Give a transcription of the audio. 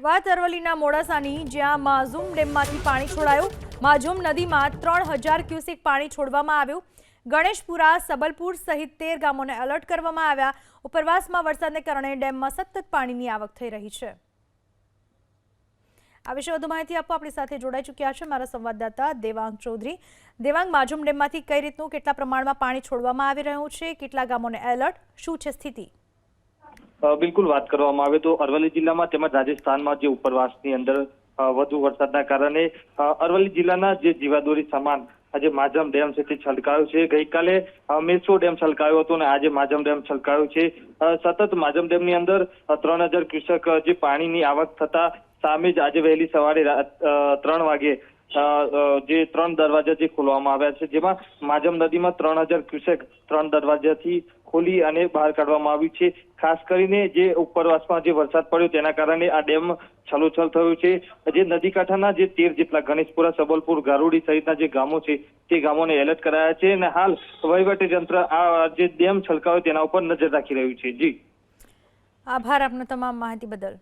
વાત અરવલ્લીના મોડાસાની, જ્યાં માઝુમ ડેમમાંથી પાણી છોડાયું. માઝુમ નદીમાં ત્રણ હજાર ક્યુસેક પાણી છોડવામાં આવ્યું. ગણેશપુરા, સબલપુર સહિત તેર ગામોને એલર્ટ કરવામાં આવ્યા. ઉપરવાસમાં વરસાદને કારણે ડેમમાં સતત પાણીની આવક થઈ રહી છે. આ વિશે વધુ માહિતી આપવા આપણી સાથે જોડાઈ ચૂક્યા છે મારા સંવાદદાતા દેવાંગ ચૌધરી. દેવાંગ, માઝુમ ડેમમાંથી કઈ રીતનું, કેટલા પ્રમાણમાં પાણી છોડવામાં આવી રહ્યું છે, કેટલા ગામોને એલર્ટ શું છે સ્થિતિ? બિલકુલ વાત કરવામાં આવે તો અરવલ્લી જિલ્લામાં તેમજ રાજસ્થાનમાં જે ઉપરવાસની અંદર વધુ વરસાદના કારણે અરવલ્લી જિલ્લાના જે જીવાદોરી સમાન, આજે માજમ ડેમ છે તે છલકાયો છે. ગઈકાલે મેસો ડેમ છલકાયો હતો અને આજે માજમ ડેમ છલકાયો છે. સતત માજમ ડેમની અંદર ત્રણ હજાર ક્યુસેક જે પાણીની આવક થતા સામે જ આજે વહેલી સવારે ત્રણ વાગે જે ત્રણ દરવાજા જે ખોલવામાં આવ્યા છે, જેમાં માજમ નદીમાં ત્રણ હજાર ક્યુસેક ત્રણ દરવાજાથી ખોલી અને બહાર કાઢવામાં આવ્યું છે. ખાસ કરીને જે ઉપરવાસમાં જે વરસાદ પડ્યો તેના કારણે આ ડેમ છલોછલ થયો છે. જે નદી કાંઠાના જે તેર જેટલા ગણેશપુરા, સબલપુર, ગારુડી સહિતના જે ગામો છે, તે ગામોને એલર્ટ કરાયા છે અને હાલ વહીવટી તંત્ર આ જે ડેમ છલકાયો તેના ઉપર નજર રાખી રહ્યું છે. જી. આભાર આપનો તમામ માહિતી બદલ.